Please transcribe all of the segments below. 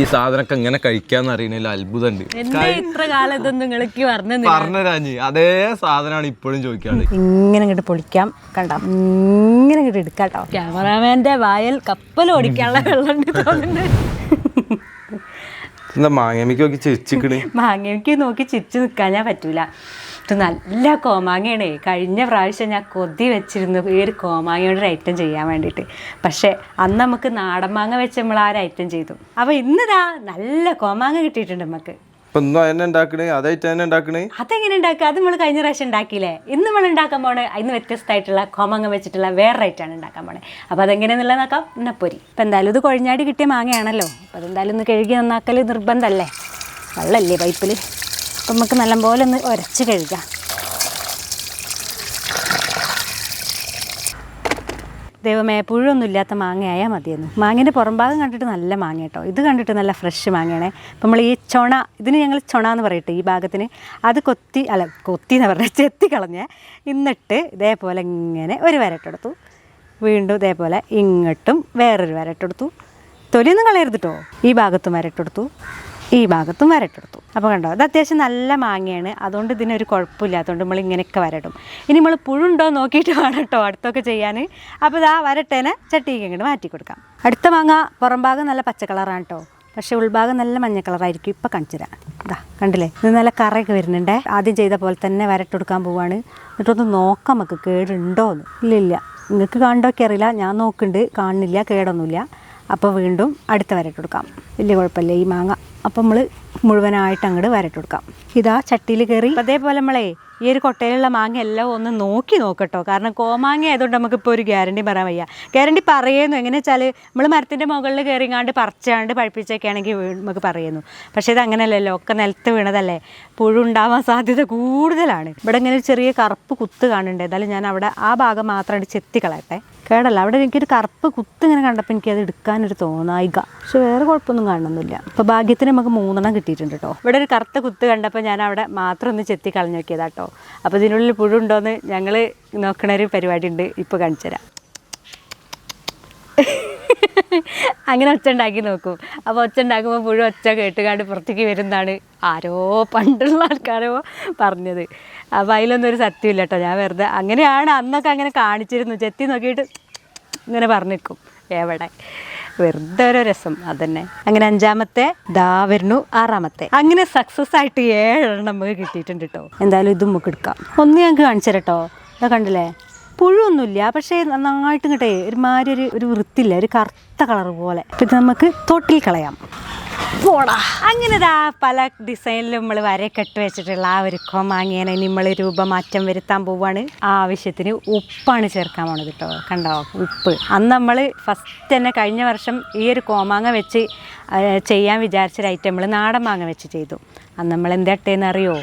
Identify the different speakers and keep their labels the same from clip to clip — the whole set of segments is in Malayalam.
Speaker 1: ഈ സാധനമൊക്കെ എങ്ങനെ കഴിക്കാന്ന് അറിയണില്ല അത്ഭുതമുണ്ട്.
Speaker 2: ഇത്ര കാലം ഇതൊന്നും നിങ്ങൾക്ക് പറഞ്ഞു
Speaker 1: അതേ സാധനമാണ് ഇപ്പോഴും ചോദിക്കാറ്.
Speaker 2: ഇങ്ങനെ ഇങ്ങോട്ട് പൊളിക്കാം. കണ്ടോ? ഇങ്ങനെ ഇങ്ങോട്ട് എടുക്കാട്ടോ ക്യാമറാമാന്റെ വായൽ കപ്പൽ ഓടിക്കാനുള്ള വെള്ളം
Speaker 1: എന്താ മാങ്ങമിക്ക് നോക്കി ചിരിച്ചിക്കണേ?
Speaker 2: മാങ്ങമിക്ക് നോക്കി ചിരിച്ചു നിൽക്കാൻ ഞാൻ പറ്റൂല. ഇത് നല്ല കോമാങ്ങയാണ്. കഴിഞ്ഞ പ്രാവശ്യം ഞാൻ കൊതി വെച്ചിരുന്നു ഈ ഒരു കോമാങ്ങയോട് ഒരു ഐറ്റം ചെയ്യാൻ വേണ്ടിയിട്ട്. പക്ഷേ അന്ന് നമുക്ക് നാടൻ മാങ്ങ വെച്ച് നമ്മൾ ആ ഒരു ഐറ്റം ചെയ്തു. അപ്പോൾ ഇന്നിതാ നല്ല കോമാങ്ങ കിട്ടിയിട്ടുണ്ട് നമുക്ക് അതെങ്ങനെ ഉണ്ടാക്കുക അത് നമ്മൾ കഴിഞ്ഞ പ്രാവശ്യം ഉണ്ടാക്കിയില്ലേ ഇന്ന് നമ്മൾ ഉണ്ടാക്കാൻ പോണേ അതിന് വ്യത്യസ്തമായിട്ടുള്ള കോമങ്ങ വെച്ചിട്ടുള്ള വേറെ ആയിട്ടാണ് ഉണ്ടാക്കാൻ പോണേ. അപ്പോൾ അതെങ്ങനെയാണെന്നുള്ളത് നോക്കാം. ഉന്നപ്പൊരി ഇപ്പം എന്തായാലും ഇത് കൊഴിഞ്ഞാടി കിട്ടിയ മാങ്ങയാണല്ലോ. അപ്പോൾ അതെന്തായാലും ഒന്ന് കഴുകി നന്നാക്കൽ നിർബന്ധമല്ലേ വെള്ളമല്ലേ പൈപ്പിൽ അപ്പം നമുക്ക് നല്ലപോലെ ഒന്ന് ഉരച്ച് കഴുകാം. ദൈവമേ പുഴൊന്നും ഇല്ലാത്ത മാങ്ങയായാൽ മതിയെന്ന്. മാങ്ങേന്റെ പുറംഭാഗം കണ്ടിട്ട് നല്ല മാങ്ങ കേട്ടോ. ഇത് കണ്ടിട്ട് നല്ല ഫ്രഷ് മാങ്ങയാണ്. നമ്മൾ ഈ ചൊണ ഇതിന് ഞങ്ങൾ ചൊണ എന്ന് പറയട്ടെ ഈ ഭാഗത്തിന്. അത് കൊത്തി അല്ല കൊത്തി എന്ന് പറഞ്ഞാൽ ചെത്തി കളഞ്ഞ് എന്നിട്ട് ഇതേപോലെ ഇങ്ങനെ ഒരു വരട്ടെടുത്തു വീണ്ടും ഇതേപോലെ ഇങ്ങോട്ടും വേറൊരു വരട്ടെടുത്തു തൊലിയൊന്നും കളയരുത് കേട്ടോ. ഈ ഭാഗത്തും വരട്ടെടുത്തു ഈ ഭാഗത്തും വരട്ടെടുത്തു അപ്പോൾ കണ്ടോ? അത് അത്യാവശ്യം നല്ല മാങ്ങയാണ്. അതുകൊണ്ട് ഇതിനൊരു കുഴപ്പമില്ലാത്തതുകൊണ്ട് നമ്മൾ ഇങ്ങനെയൊക്കെ വരട്ടും ഇനി നമ്മൾ പുഴുണ്ടോ നോക്കിയിട്ട് വേണം കേട്ടോ അടുത്തൊക്കെ ചെയ്യാൻ അപ്പോൾ ഇതാ വരട്ടേനെ ചട്ടിക്ക് ഇങ്ങോട്ട് മാറ്റി കൊടുക്കാം. അടുത്ത മാങ്ങ പുറം ഭാഗം നല്ല പച്ച കളറാണ് കേട്ടോ. പക്ഷേ ഉൾഭാഗം നല്ല മഞ്ഞ കളറായിരിക്കും. ഇപ്പം കാണിച്ചു തരാം ഇതാ കണ്ടില്ലേ? ഇത് നല്ല കറയൊക്കെ വരുന്നുണ്ട്. ആദ്യം ചെയ്ത പോലെ തന്നെ വരട്ടെടുക്കാൻ പോവാണ്. എന്നിട്ടൊന്ന് നോക്കാം നമുക്ക് കേടുണ്ടോന്ന് ഇല്ല ഇല്ല. നിങ്ങൾക്ക് കാണണ്ടോക്കെ അറിയില്ല. ഞാൻ നോക്കുന്നുണ്ട്. കാണുന്നില്ല. കേടൊന്നുമില്ല. അപ്പോൾ വീണ്ടും അടുത്ത വരട്ടെടുക്കാം വലിയ കുഴപ്പമില്ല ഈ മാങ്ങ. അപ്പോൾ നമ്മൾ മുഴുവനായിട്ട് അങ്ങോട്ട് വരട്ടെടുക്കാം. ഇതാ ചട്ടിയിൽ കയറി അതേപോലെ നമ്മളെ ഈ ഒരു കൊട്ടയിലുള്ള മാങ്ങ എല്ലാം ഒന്ന് നോക്കി നോക്കട്ടോ. കാരണം കോമാങ്ങ ആയതുകൊണ്ട് നമുക്കിപ്പോൾ ഒരു ഗ്യാരണ്ടി പറയാൻ വയ്യ. ഗ്യാരണ്ടി പറയുന്നു. എങ്ങനെ വെച്ചാൽ നമ്മൾ മരത്തിന്റെ മുകളിൽ കയറിങ്ങാണ്ട് പറിച്ചാണ്ട് പഴിപ്പിച്ചൊക്കെ ആണെങ്കിൽ നമുക്ക് പറയുന്നു. പക്ഷേ ഇത് അങ്ങനെയല്ലല്ലോ. ഒക്കെ നിലത്ത് വീണതല്ലേ? പുഴുണ്ടാവാൻ സാധ്യത കൂടുതലാണ്. ഇവിടെ ഇങ്ങനെ ഒരു ചെറിയ കറുപ്പ് കുത്ത് കാണുന്നുണ്ട്. ഏതായാലും ഞാൻ അവിടെ ആ ഭാഗം മാത്രമായിട്ട് ചെത്തിക്കളയട്ടെ കേടല്ല. അവിടെ എനിക്കൊരു കറുപ്പ് കുത്ത് ഇങ്ങനെ കണ്ടപ്പോൾ എനിക്കത് എടുക്കാനൊരു തോന്നായിക. പക്ഷെ വേറെ കുഴപ്പമൊന്നും കാണുന്നില്ല. അപ്പോൾ ഭാഗ്യത്തിന് നമുക്ക് മൂന്നെണ്ണം കിട്ടിയിട്ടുണ്ട് കേട്ടോ ഇവിടെ ഒരു കറുത്ത കുത്ത് കണ്ടപ്പോൾ ഞാൻ അവിടെ മാത്രം ഒന്ന് ചെത്തി കളഞ്ഞു നോക്കിയതാ കേട്ടോ അപ്പോൾ ഇതിനുള്ളിൽ പുഴുണ്ടോയെന്ന് ഞങ്ങൾ നോക്കണ ഒരു പരിപാടി ഉണ്ട്. ഇപ്പോൾ കാണിച്ചു തരാം. അങ്ങനെ ഒച്ച ഉണ്ടാക്കി നോക്കും. അപ്പോൾ ഒച്ച ഉണ്ടാക്കുമ്പോൾ പുഴു ഒച്ച കേട്ടുകാണ്ട് പുറത്തേക്ക് വരുന്നതാണ് ആരോ പണ്ടുള്ള ആൾക്കാരോ പറഞ്ഞത്. അപ്പോൾ അതിലൊന്നും ഒരു സത്യമില്ല കേട്ടോ. ഞാൻ വെറുതെ അങ്ങനെയാണ് അന്നൊക്കെ അങ്ങനെ കാണിച്ചിരുന്നു. ചെത്തി നോക്കിയിട്ട് ഇങ്ങനെ പറഞ്ഞിരിക്കും. എവിടെ വെറുതെ ഒരു രസം അതന്നെ. അങ്ങനെ അഞ്ചാമത്തെ ദാ വരുന്നു ആറാമത്തെ. അങ്ങനെ സക്സസ് ആയിട്ട് ഏഴെണ്ണം നമുക്ക് കിട്ടിയിട്ടുണ്ട് കേട്ടോ എന്തായാലും ഇതും നമുക്ക് എടുക്കാം. ഒന്ന് ഞങ്ങൾക്ക് കാണിച്ചു കേട്ടോ ഇതാ കണ്ടില്ലേ? പുഴുവൊന്നുമില്ല. പക്ഷേ നന്നായിട്ട് കിട്ടേ ഒരുമാതിരി ഒരു ഒരു വൃത്തിയില്ല. ഒരു കറുത്ത കളർ പോലെ. ഇത് നമുക്ക് തൊട്ടിൽ കളയാം. പോടാ. അങ്ങനെ ദാ പല ഡിസൈനിലും നമ്മൾ വരെ ഇട്ട് വെച്ചിട്ടുള്ള ആ ഒരു കൊമാങ്ങിയനെ നമ്മൾ രൂപമാറ്റം വരുത്താൻ പോവാണ്. ആവശ്യത്തിന് ഉപ്പാണ് ചേർക്കാൻ പോണത് കേട്ടോ കണ്ടോ? ഉപ്പ്. അന്ന് നമ്മൾ ഫസ്റ്റ് തന്നെ കഴിഞ്ഞ വർഷം ഈ ഒരു കോമാങ്ങ വെച്ച് ചെയ്യാൻ വിചാരിച്ചൊരു ഐറ്റം നമ്മൾ നാടൻ മാങ്ങ വെച്ച് ചെയ്തു. അന്ന് നമ്മൾ എന്താ ഇട്ടേന്ന് അറിയോ?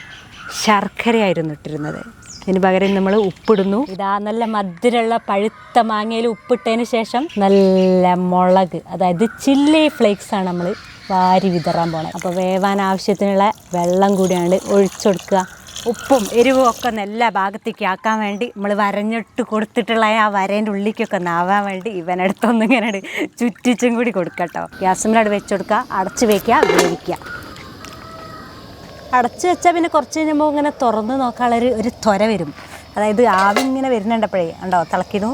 Speaker 2: ശർക്കരയായിരുന്നു ഇട്ടിരുന്നത്. ഇതിന് പകരം നമ്മൾ ഉപ്പിടുന്നു. ഇതാ നല്ല മധുരമുള്ള പഴുത്ത മാങ്ങയിൽ ഉപ്പിട്ടതിന് ശേഷം നല്ല മുളക് അതായത് ചില്ലി ഫ്ലേക്സ് ആണ് നമ്മൾ വാരി വിതറാൻ പോകണം അപ്പോൾ വേവാൻ ആവശ്യത്തിനുള്ള വെള്ളം കൂടിയാണ് ഒഴിച്ചെടുക്കുക. ഉപ്പും എരിവും ഒക്കെ നല്ല ഭാഗത്തേക്ക് ആക്കാൻ വേണ്ടി നമ്മൾ വരഞ്ഞിട്ട് കൊടുത്തിട്ടുള്ള ആ വരേന്റെ ഉള്ളിക്കൊക്കെ നാവാൻ വേണ്ടി ഇവനടുത്തൊന്നും ഇങ്ങനെ ചുറ്റിച്ചും കൂടി കൊടുക്കട്ടോ. ഗ്യാസിമിലവിടെ വെച്ച് കൊടുക്കുക അടച്ച് വയ്ക്കുക വേവിക്കുക. അടച്ചു വെച്ചാൽ പിന്നെ കുറച്ച് കഴിയുമ്പോൾ ഇങ്ങനെ തുറന്ന് നോക്കാനുള്ളൊരു ഒരു ത്വര വരും. അതായത് ആവി ഇങ്ങനെ വരുന്നുണ്ടപ്പോഴേ ഉണ്ടോ തിളക്കിനു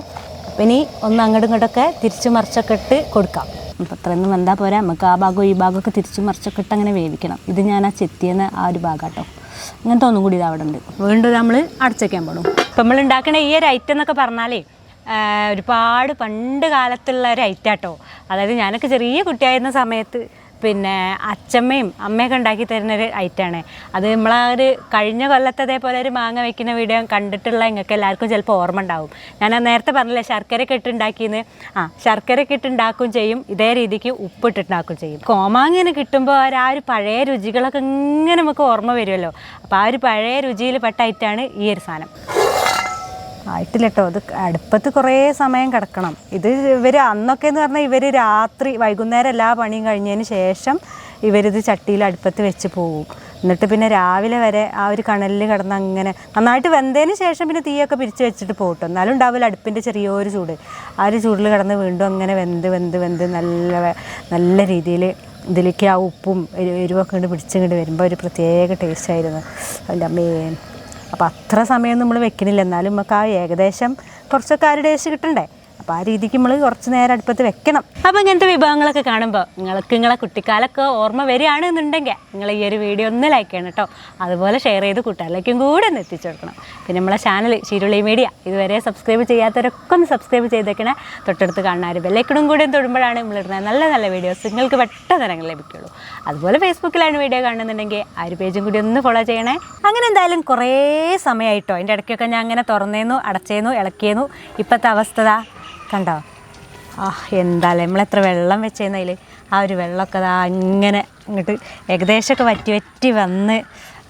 Speaker 2: അപ്പം ഇനി ഒന്ന് അങ്ങോട്ടും ഇങ്ങോട്ടൊക്കെ തിരിച്ചു മറിച്ചൊക്കെ ഇട്ട് കൊടുക്കാം. അപ്പം അത്രയൊന്നും വെന്താൽ പോരാ. നമുക്ക് ആ ഭാഗവും ഈ ഭാഗമൊക്കെ തിരിച്ചു മറിച്ചൊക്കെ ഇട്ട് അങ്ങനെ വേവിക്കണം. ഇത് ഞാൻ ആ ചെത്തിയെന്ന ആ ഒരു ഭാഗം കേട്ടോ അങ്ങനത്തെ ഒന്നും കൂടി ഇത് അവിടെ ഉണ്ട്. വീണ്ടും നമ്മൾ അടച്ചേക്കാൻ പോകണം ഇപ്പം നമ്മൾ ഉണ്ടാക്കുന്ന ഈ ഒരു ഐറ്റം എന്നൊക്കെ പറഞ്ഞാലേ ഒരുപാട് പണ്ട് കാലത്തുള്ള ഒരു ഐറ്റം കേട്ടോ അതായത് ഞാനൊക്കെ ചെറിയ കുട്ടിയായിരുന്ന സമയത്ത് പിന്നെ അച്ചമ്മയും അമ്മയൊക്കെ ഉണ്ടാക്കി തരുന്ന ഒരു ഐറ്റമാണ്. അത് നമ്മളാ ഒരു കഴിഞ്ഞ കൊല്ലത്തതേപോലെ ഒരു മാങ്ങ വെക്കുന്ന വീഡിയോ കണ്ടിട്ടുള്ള നിങ്ങൾക്ക് എല്ലാവർക്കും ചിലപ്പോൾ ഓർമ്മ ഉണ്ടാവും. ഞാൻ നേരത്തെ പറഞ്ഞില്ലേ ശർക്കരയൊക്കെ ഇട്ടുണ്ടാക്കിയെന്ന് ആ ശർക്കരയൊക്കെ ഇട്ടുണ്ടാക്കും ചെയ്യും. ഇതേ രീതിക്ക് ഉപ്പിട്ട് ഉണ്ടാക്കുകയും ചെയ്യും. കോമാങ്ങനെ കിട്ടുമ്പോൾ ആ ഒരു പഴയ രുചികളൊക്കെ ഇങ്ങനെ നമുക്ക് ഓർമ്മ വരുമല്ലോ. അപ്പോൾ ആ ഒരു പഴയ രുചിയിൽ പെട്ട ഐറ്റമാണ് ഈ ഒരു സാധനം. ആയിട്ടില്ല കേട്ടോ അത് അടുപ്പത്ത് കുറേ സമയം കിടക്കണം. ഇത് ഇവർ അന്നൊക്കെ എന്ന് പറഞ്ഞാൽ ഇവർ രാത്രി വൈകുന്നേരം എല്ലാ പണിയും കഴിഞ്ഞതിന് ശേഷം ഇവരിത് ചട്ടിയിൽ അടുപ്പത്ത് വെച്ച് പോകും എന്നിട്ട് പിന്നെ രാവിലെ വരെ ആ ഒരു കണലിൽ കിടന്ന് അങ്ങനെ നന്നായിട്ട് വെന്തതിന് ശേഷം പിന്നെ തീയൊക്കെ പിരിച്ച് വെച്ചിട്ട് പോകട്ടെ എന്നാലും ഉണ്ടാവില്ല അടുപ്പിന്റെ ചെറിയൊരു ചൂട്. ആ ഒരു ചൂടിൽ കിടന്ന് വീണ്ടും അങ്ങനെ വെന്ത് വെന്ത് വെന്ത് നല്ല നല്ല രീതിയിൽ ഇതിലേക്ക് ആ ഉപ്പും എരി- എരിവൊക്കെ ഇങ്ങോട്ട് പിടിച്ചിങ്ങോട്ട് വരുമ്പോൾ ഒരു പ്രത്യേക ടേസ്റ്റ് ആയിരുന്നു. അതിന്റെ അമ്മേ. അപ്പോൾ അത്ര സമയം നമ്മൾ വെക്കണില്ല. എന്നാലും നമുക്ക് ആ ഏകദേശം കുറച്ചൊക്കെ ആ ഒരു ടേസ്റ്റ് കിട്ടണ്ടേ? അപ്പോൾ ആ രീതിക്ക് നമ്മൾ കുറച്ച് നേരം അടുപ്പത്ത് വെക്കണം. അപ്പോൾ ഇങ്ങനത്തെ വിഭവങ്ങളൊക്കെ കാണുമ്പോൾ നിങ്ങൾക്ക് നിങ്ങളെ കുട്ടിക്കാലൊക്കെ ഓർമ്മ വരികയാണെന്നുണ്ടെങ്കിൽ നിങ്ങൾ ഈ ഒരു വീഡിയോ ഒന്ന് ലൈക്ക് ചെയ്യണം കേട്ടോ. അതുപോലെ ഷെയർ ചെയ്ത് കൂട്ടുകാരിലേക്കും കൂടെ ഒന്ന് എത്തിച്ചു കൊടുക്കണം. പിന്നെ നമ്മളെ ചാനൽ ശീരുളി മീഡിയ ഇതുവരെ സബ്സ്ക്രൈബ് ചെയ്യാത്തവരൊക്കെ ഒന്ന് സബ്സ്ക്രൈബ് ചെയ്തേക്കണേ. തൊട്ടടുത്ത് കാണാൻ ബെല്ലൈക്കണും കൂടെ തൊടുമ്പോഴാണ് നമ്മളിടുന്ന നല്ല നല്ല വീഡിയോസ് നിങ്ങൾക്ക് പെട്ടെന്ന് തന്നെ ലഭിക്കുള്ളൂ. അതുപോലെ ഫേസ്ബുക്കിലാണ് വീഡിയോ കാണുന്നുണ്ടെങ്കിൽ ആ ഒരു പേജും കൂടി ഒന്ന് ഫോളോ ചെയ്യണേ. അങ്ങനെ എന്തായാലും കുറേ സമയമായിട്ടോ? അതിന്റെ ഇടയ്ക്കൊക്കെ ഞാൻ അങ്ങനെ തുറന്നേന്നു അടച്ചേന്നു ഇളക്കിയേന്നു. ഇപ്പോഴത്തെ അവസ്ഥ കണ്ടോ? ആ എന്താല്ലേ നമ്മളെത്ര വെള്ളം വെച്ചേന്നതിൽ ആ ഒരു വെള്ളമൊക്കെ അതാ ഇങ്ങനെ ഇങ്ങോട്ട് ഏകദേശമൊക്കെ വറ്റി വറ്റി വന്ന്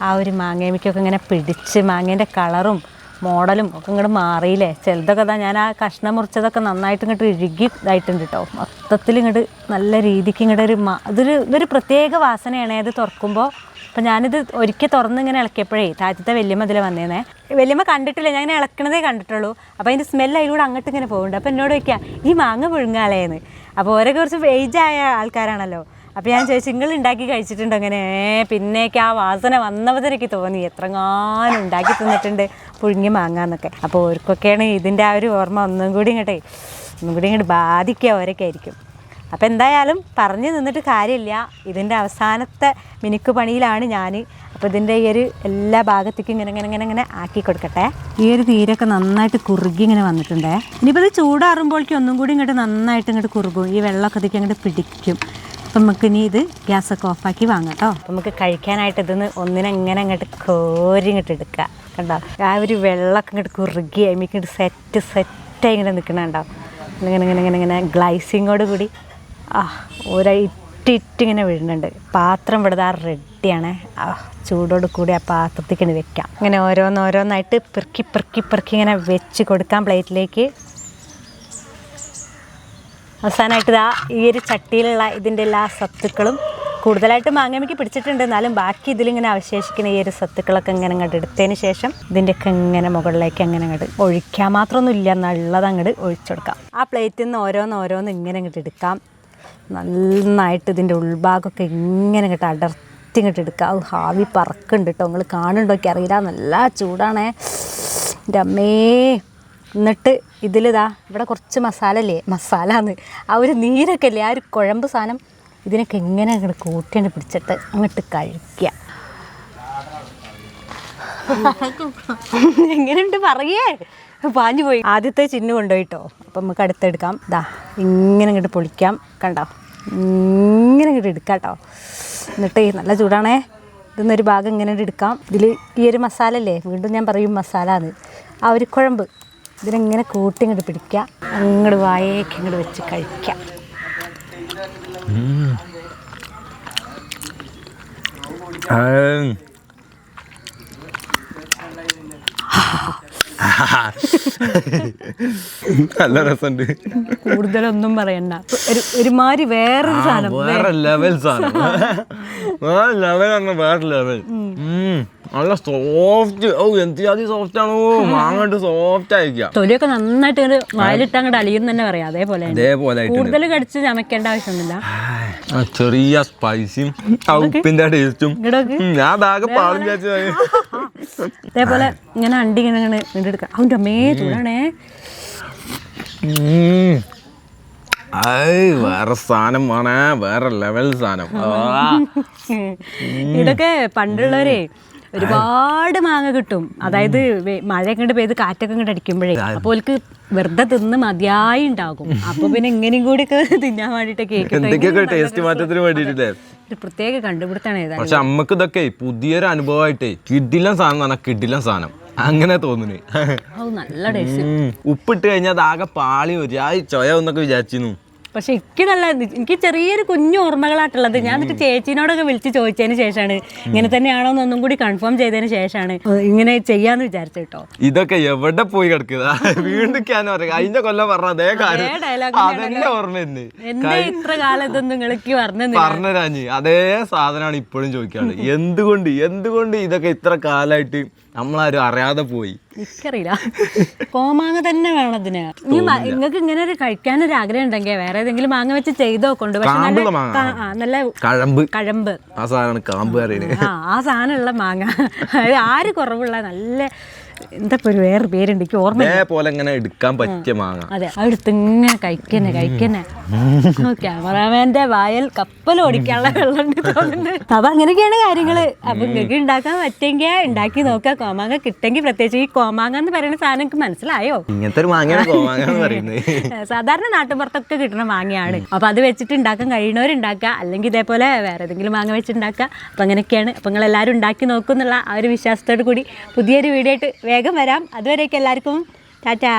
Speaker 2: ആ ഒരു മാങ്ങേമിക്കൊക്കെ ഇങ്ങനെ പിടിച്ച് മാങ്ങേന്റെ കളറും മോഡലും ഒക്കെ ഇങ്ങോട്ട് മാറിയില്ലേ? ചിലതൊക്കെ ദാ ഞാൻ ആ കഷ്ണം മുറിച്ചതൊക്കെ നന്നായിട്ട് ഇങ്ങോട്ട് ഇഴുകി ഇതായിട്ടുണ്ട് കേട്ടോ മൊത്തത്തിൽ ഇങ്ങോട്ട് നല്ല രീതിക്ക് ഇങ്ങോട്ട് ഒരു ഇതൊരു ഇതൊരു പ്രത്യേക വാസനയാണ്. അത് തുറക്കുമ്പോൾ അപ്പം ഞാനിത് ഒരിക്കൽ തുറന്ന് ഇങ്ങനെ ഇളക്കിയപ്പോഴേ താഴത്തെ വല്യമ്മ ഇതിൽ വന്നേനെ വലിയമ്മ കണ്ടിട്ടില്ല ഞാൻ ഇങ്ങനെ ഇളക്കണതേ കണ്ടിട്ടുള്ളൂ. അപ്പോൾ അതിന്റെ സ്മെല്ല് അതിലൂടെ അങ്ങോട്ട് ഇങ്ങനെ പോകുന്നുണ്ട് അപ്പോൾ എന്നോട് ചോദിക്കുക ഈ മാങ്ങ പുഴുങ്ങാലേന്ന് അപ്പോൾ ഓരോ കുറച്ച് ഏജായ ആൾക്കാരാണല്ലോ. അപ്പോൾ ഞാൻ ചോദിച്ചു നിങ്ങൾ ഉണ്ടാക്കി കഴിച്ചിട്ടുണ്ട്? അങ്ങനെ "ഏ, പിന്നേക്ക് ആ വാസന വന്നപ്പോൾ എനിക്ക് തോന്നി. എത്രങ്ങാനും ഉണ്ടാക്കി തിന്നിട്ടുണ്ട് പുഴുങ്ങി മാങ്ങാന്നൊക്കെ. അപ്പോൾ ഓർക്കൊക്കെയാണ് ഇതിന്റെ ആ ഒരു ഓർമ്മ ഒന്നും കൂടി ഇങ്ങോട്ടേ ഒന്നും കൂടി ഇങ്ങോട്ട് ബാധിക്കുക ഓരൊക്കെ ആയിരിക്കും. അപ്പോൾ എന്തായാലും പറഞ്ഞു നിന്നിട്ട് കാര്യമില്ല. ഇതിന്റെ അവസാനത്തെ മിനുക്ക് പണിയിലാണ് ഞാൻ അപ്പോൾ ഇതിന്റെ ഈ ഒരു എല്ലാ ഭാഗത്തേക്കും ഇങ്ങനെ ഇങ്ങനെ ഇങ്ങനെ ഇങ്ങനെ ആക്കി കൊടുക്കട്ടെ. ഈ ഒരു തീരൊക്കെ നന്നായിട്ട് കുറുകി ഇങ്ങനെ വന്നിട്ടുണ്ടേ. ഇനിയിപ്പോൾ ഇത് ചൂടാറുമ്പോഴേക്കും ഒന്നും കൂടി ഇങ്ങോട്ട് നന്നായിട്ട് ഇങ്ങോട്ട് കുറുകും. ഈ വെള്ളമൊക്കെ ഇതൊക്കെ അങ്ങോട്ട് പിടിക്കും. അപ്പം നമുക്ക് ഇനി ഇത് ഗ്യാസൊക്കെ ഓഫാക്കി വാങ്ങാം കേട്ടോ. നമുക്ക് കഴിക്കാനായിട്ട് ഇതിന്ന് ഒന്നിനെങ്ങനെ അങ്ങോട്ട് കോരി ഇങ്ങോട്ട് എടുക്കുക. കണ്ടോ? ആ ഒരു വെള്ളമൊക്കെ ഇങ്ങോട്ട് കുറുകി ഇങ്ങോട്ട് സെറ്റ് സെറ്റായി ഇങ്ങനെ നിൽക്കണുണ്ടോ ഇങ്ങനെ ഇങ്ങനെ ഇങ്ങനെ ഇങ്ങനെ ഗ്ലൈസിങ്ങോട് കൂടി. ആ ഒരു ഇറ്റിങ്ങനെ വീഴുന്നുണ്ട്. പാത്രം ഇവിടെ റെഡിയാണ്. ആ ചൂടോട് കൂടി ആ പാത്രത്തേക്ക് ഇങ്ങനെ വെക്കാം. ഇങ്ങനെ ഓരോന്നോരോന്നായിട്ട് പെറുക്കി പെറുക്കി പെറുക്കി ഇങ്ങനെ വെച്ച് കൊടുക്കാം പ്ലേറ്റിലേക്ക്. അവസാനമായിട്ട് ഇതാ ഈ ഒരു ചട്ടിയിലുള്ള ഇതിന്റെ എല്ലാ സത്തുക്കളും കൂടുതലായിട്ട് മാങ്ങമ്മയ്ക്ക് പിടിച്ചിട്ടുണ്ട്. എന്നാലും ബാക്കി ഇതിലിങ്ങനെ അവശേഷിക്കുന്ന ഈ ഒരു സത്തുക്കളൊക്കെ ഇങ്ങനെ അങ്ങോട്ട് എടുത്തതിന് ശേഷം ഇതിന്റെയൊക്കെ ഇങ്ങനെ മുകളിലേക്ക് അങ്ങനെ അങ്ങോട്ട് ഒഴിക്കാൻ മാത്രമൊന്നും ഇല്ല എന്നുള്ളത് അങ്ങോട്ട് ഒഴിച്ചു കൊടുക്കാം. ആ പ്ലേറ്റിൽ നിന്ന് ഓരോന്ന് ഓരോന്ന് ഇങ്ങനെ അങ്ങോട്ട് എടുക്കാം. നന്നായിട്ട് ഇതിന്റെ ഉൾഭാഗമൊക്കെ ഇങ്ങനെ കേട്ടോ അടർത്തി ഇങ്ങോട്ട് എടുക്കുക. അത് ഹാവി പറക്കുന്നുണ്ട് കേട്ടോ. നിങ്ങൾ കാണുന്നുണ്ടോ? എനിക്ക് അറിയില്ല. നല്ല ചൂടാണേ. എന്റെ അമ്മേ. എന്നിട്ട് ഇതിലിതാ ഇവിടെ കുറച്ച് മസാല അല്ലേ മസാല എന്ന് ആ ഒരു നീരൊക്കെ അല്ലേ ആ ഒരു കുഴമ്പ് സാധനം ഇതിനൊക്കെ എങ്ങനെ അങ്ങോട്ട് കൂട്ടിയാണ് പിടിച്ചിട്ട് അങ്ങോട്ട് കഴിക്കുക. എങ്ങനെയുണ്ട്? പറയേ. പാഞ്ഞു പോയി ആദ്യത്തെ ചിന്നു കൊണ്ടുപോയിട്ടോ. അപ്പം നമുക്ക് അടുത്തെടുക്കാം. ദാ ഇങ്ങനെ ഇങ്ങോട്ട് പൊളിക്കാം. കണ്ടോ? ഇങ്ങനെ ഇങ്ങോട്ട് എടുക്കാം കേട്ടോ എന്നിട്ട് നല്ല ചൂടാണേ. ഇതൊന്നൊരു ഭാഗം ഇങ്ങനെ എടുക്കാം. ഇതിൽ ഈ ഒരു മസാല അല്ലേ? വീണ്ടും ഞാൻ പറയും മസാല എന്ന് ആ ഒരു കുഴമ്പ്. ഇതിനെങ്ങനെ കൂട്ടി ഇങ്ങോട്ട് പിടിക്കാം അങ്ങോട്ട് വായേക്ക് ഇങ്ങോട്ട് വെച്ച് കഴിക്കാം.
Speaker 1: നല്ല രസമുണ്ട്.
Speaker 2: കൂടുതലൊന്നും പറയണ്ട. ഒരു ഒരുമാതിരി വേറൊരു സാധനം.
Speaker 1: വേറെ ലെവൽ സാധനം. വേറെ ലെവൽ വേറെ ലെവൽ നല്ല സോഫ്റ്റ് ഓ എന്ത് ജാതി സോഫ്റ്റ് ആണോ? മാങ്ങട്ട് സോഫ്റ്റ് ആയിരിക്കാം.
Speaker 2: തൊലിയൊക്കെ നന്നായിട്ട് ഇങ്ങോട്ട് വായിലിട്ട് അങ്ങോട്ട് അലിയും തന്നെ പറയാം. അതേപോലെ
Speaker 1: അതേപോലെ
Speaker 2: കൂടുതൽ കടിച്ച് ചമക്കേണ്ട ആവശ്യമൊന്നുമില്ല.
Speaker 1: ചെറിയ സ്പൈസിയും ഉപ്പിന്റെ ടേസ്റ്റും ഞാൻ ബാഗ് പാടും
Speaker 2: അതേപോലെ ഇങ്ങനെ അണ്ടി ഇങ്ങനെ ഇങ്ങനെ വീണ്ടെടുക്കാം അവന്റെ അമ്മേ ചൂടാണേ.
Speaker 1: വേറെ സാധനം വേണേ. വേറെ ലെവൽ സാധനം.
Speaker 2: ഇതൊക്കെ പണ്ടുള്ളവരെ ഒരുപാട് മാങ്ങ കിട്ടും. അതായത് മഴ ഇങ്ങോട്ട് പെയ്ത് കാറ്റൊക്കെ ഇങ്ങോട്ട് അടിക്കുമ്പോഴേ അപ്പോൾ ഓൽക്ക് വെറുതെ തിന്ന് മതിയായി ഉണ്ടാകും അപ്പൊ പിന്നെ ഇങ്ങനെയും കൂടി ഒക്കെ തിന്നാൻ വേണ്ടിട്ട്
Speaker 1: എന്തൊക്കെയൊക്കെ ടേസ്റ്റ് മാറ്റത്തിന് വേണ്ടിയിട്ടില്ലേ?
Speaker 2: ഒരു പ്രത്യേക കണ്ടുപിടുത്താണ്
Speaker 1: പക്ഷെ നമ്മക്ക് ഇതൊക്കെ പുതിയൊരു അനുഭവമായിട്ടേ കിഡിലൻ സാധനം പറഞ്ഞാൽ സാധനം. അങ്ങനെ തോന്നുന്നു. ഉപ്പിട്ട് കഴിഞ്ഞാൽ അത് ആകെ പാളി ഒരു ആ ചൊയ എന്നൊക്കെ വിചാരിച്ചിരുന്നു.
Speaker 2: പക്ഷെ എനിക്ക് നല്ല എനിക്ക് ചെറിയൊരു കുഞ്ഞു ഓർമ്മകളായിട്ടുള്ളത്. ഞാൻ എന്നിട്ട് ചേച്ചീനോടൊക്കെ വിളിച്ച് ചോദിച്ചതിന് ശേഷമാണ് ഇങ്ങനെ തന്നെയാണോ എന്നൊന്നും കൂടി കൺഫേം ചെയ്തതിന് ശേഷമാണ് ഇങ്ങനെ ചെയ്യാന്ന് വിചാരിച്ചു കേട്ടോ.
Speaker 1: ഇതൊക്കെ എവിടെ പോയി കിടക്കുക വീണ്ടും കൊല്ലം പറഞ്ഞ അതേ കാര്യം. അതെന്നെ
Speaker 2: ഇത്ര കാലം ഇതൊന്നും നിങ്ങൾക്ക് പറഞ്ഞു
Speaker 1: അതേ സാധനമാണ് ഇപ്പോഴും ചോദിക്കാറ് എന്തുകൊണ്ട്? എന്തുകൊണ്ട് ഇതൊക്കെ ഇത്ര കാലമായിട്ട് നമ്മളാരും അറിയാതെ പോയി.
Speaker 2: എനിക്കറിയില്ല. കോമാങ്ങ തന്നെ വേണം ഇതിന് ഇനി നിങ്ങൾക്ക് ഇങ്ങനെ ഒരു കഴിക്കാൻ ഒരു ആഗ്രഹം ഉണ്ടെങ്കിൽ വേറെ ഏതെങ്കിലും മാങ്ങ വെച്ച് ചെയ്തോ കൊണ്ട് പക്ഷെ നല്ല
Speaker 1: മാങ്ങ.
Speaker 2: കാ- ആ, നല്ല
Speaker 1: കഴമ്പ്.
Speaker 2: കഴമ്പ്.
Speaker 1: ആ സാധനമാണ് കാമ്പ് അറിയണേ
Speaker 2: ആ ആ സാധനമുള്ള മാങ്ങ. അത് ആര് കുറവുള്ള നല്ല എന്താ ഒരു വേറെ പേരുണ്ട്? എനിക്ക് ഓർമ്മ
Speaker 1: ഇതേപോലെ ഇങ്ങനെ എടുക്കാൻ പറ്റിയ മാങ്ങ.
Speaker 2: അതെ അടുത്ത് ഇങ്ങനെ കഴിക്കന്നെ. കഴിക്കന്നെ ക്യാമറാമാന്റെ വായൽ കപ്പൽ ഓടിക്കാനുള്ള വെള്ളമുണ്ട് തോന്നുന്നുണ്ട് അപ്പൊ അങ്ങനെയൊക്കെയാണ് കാര്യങ്ങൾ. അപ്പൊ നിങ്ങൾക്ക് ഉണ്ടാക്കാൻ പറ്റെങ്കിൽ ഉണ്ടാക്കി നോക്കുക. കോമാങ്ങ കിട്ടെങ്കിൽ പ്രത്യേകിച്ച് ഈ കോമാങ്ങ എന്ന് പറയുന്ന സാധനം എനിക്ക് മനസ്സിലായോ?
Speaker 1: ഇങ്ങനത്തെ ഒരു മാങ്ങയാണ് കോമാങ്ങ എന്ന് പറയുന്നത്.
Speaker 2: സാധാരണ നാട്ടുമ്പുറത്തൊക്കെ കിട്ടുന്ന മാങ്ങയാണ്. അപ്പൊ അത് വെച്ചിട്ട് ഉണ്ടാക്കാൻ കഴിയുന്നവരുണ്ടാക്കുക. അല്ലെങ്കിൽ ഇതേപോലെ വേറെ ഏതെങ്കിലും മാങ്ങ വെച്ചിട്ടുണ്ടാക്കുക അപ്പൊ അങ്ങനെയൊക്കെയാണ്. അപ്പൊ നിങ്ങൾ എല്ലാവരും ഉണ്ടാക്കി നോക്കുന്നുള്ള ആ ഒരു വിശ്വാസത്തോടു കൂടി പുതിയൊരു വീഡിയോ ആയിട്ട് വേഗം വരാം. അതുവരെയൊക്കെ എല്ലാവർക്കും. ടാറ്റാ.